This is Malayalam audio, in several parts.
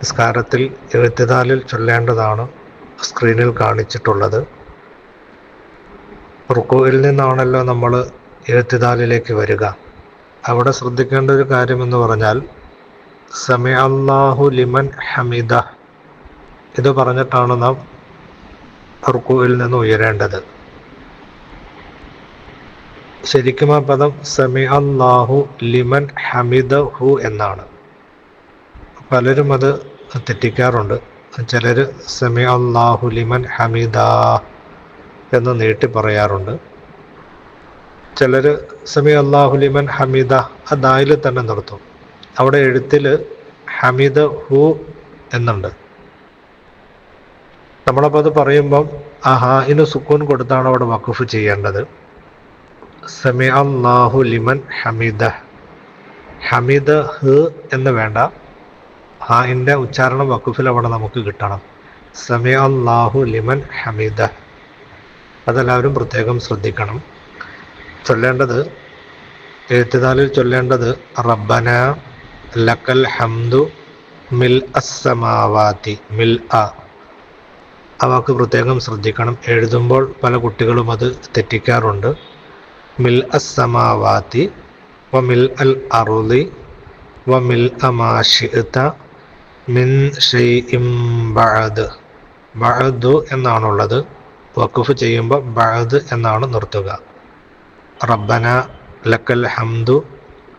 നിസ്കാരത്തിൽ എഴുത്തിനാലിൽ ചൊല്ലേണ്ടതാണ് സ്ക്രീനിൽ കാണിച്ചിട്ടുള്ളത്. റുക്കുവിൽ നിന്നാണല്ലോ നമ്മൾ എഴുത്തിനാലിലേക്ക് വരിക. അവിടെ ശ്രദ്ധിക്കേണ്ട ഒരു കാര്യമെന്ന് പറഞ്ഞാൽ സമയ അള്ളാഹു ലിമൻ ഹമീദ ഇത് പറഞ്ഞിട്ടാണ് നാം റുക്കുവിൽ നിന്ന് ഉയരേണ്ടത്. ശരിക്കും ആ പദം സമി അള്ളാഹു ലിമൻ ഹമിദ ഹു എന്നാണ്. പലരും അത് തെറ്റിക്കാറുണ്ട്. ചിലർ സമി അള്ളാഹു ലിമൻ ഹമിദ എന്ന് നീട്ടി പറയാറുണ്ട്. ചിലർ സമി അള്ളാഹു ലിമൻ ഹമിദ ആ ദായിൽ തന്നെ നിർത്തും. അവിടെ എഴുത്തിൽ ഹമീദ ഹു എന്നുണ്ട്. നമ്മളപ്പോൾ അത് പറയുമ്പം ആ ഹാഇന് സുക്കൂൻ കൊടുത്താണ് അവിടെ വഖഫ് ചെയ്യേണ്ടത്. സമി അള്ളാഹു ലിമൻ ഹമീദ ഹമിദ ഹ് എന്ന് വേണ്ട. ഹായിന്റെ ഉച്ചാരണം വക്കുഫിൽ അവിടെ നമുക്ക് കിട്ടണം. അള്ളാഹു ലിമൻ ഹമീദ. അതെല്ലാവരും പ്രത്യേകം ശ്രദ്ധിക്കണം. ചൊല്ലേണ്ടത് എഴുത്തിനാലിൽ ചൊല്ലേണ്ടത് റബ്ബന ലക്കൽ ഹംദു മിൽ അസമാവാത്തി മിൽ അ. ആ വാക്ക് പ്രത്യേകം ശ്രദ്ധിക്കണം. എഴുതുമ്പോൾ പല കുട്ടികളും അത് തെറ്റിക്കാറുണ്ട്. മിൽ അസമാവാത്തി വ മിൽ അൽ അറുതി വ മിൽ അമാഷിത്ത മിൻ ഷെയ്ഇം ബഅദ്. ബഅദു എന്നാണുള്ളത്. വഖഫ് ചെയ്യുമ്പോൾ ബഅദ് എന്നാണ് നിർത്തുക. റബ്ബന ലക്കൽ ഹംദു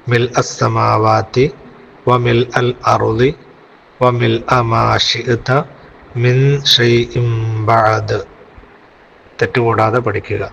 മിൽ അസ്സമാവാത്തി മിൽ അൽ അറുദി മിൽ അമാഷിത മിൻ ഷെയ്ഇം ബഅദ്. തെറ്റുകൂടാതെ പഠിക്കുക.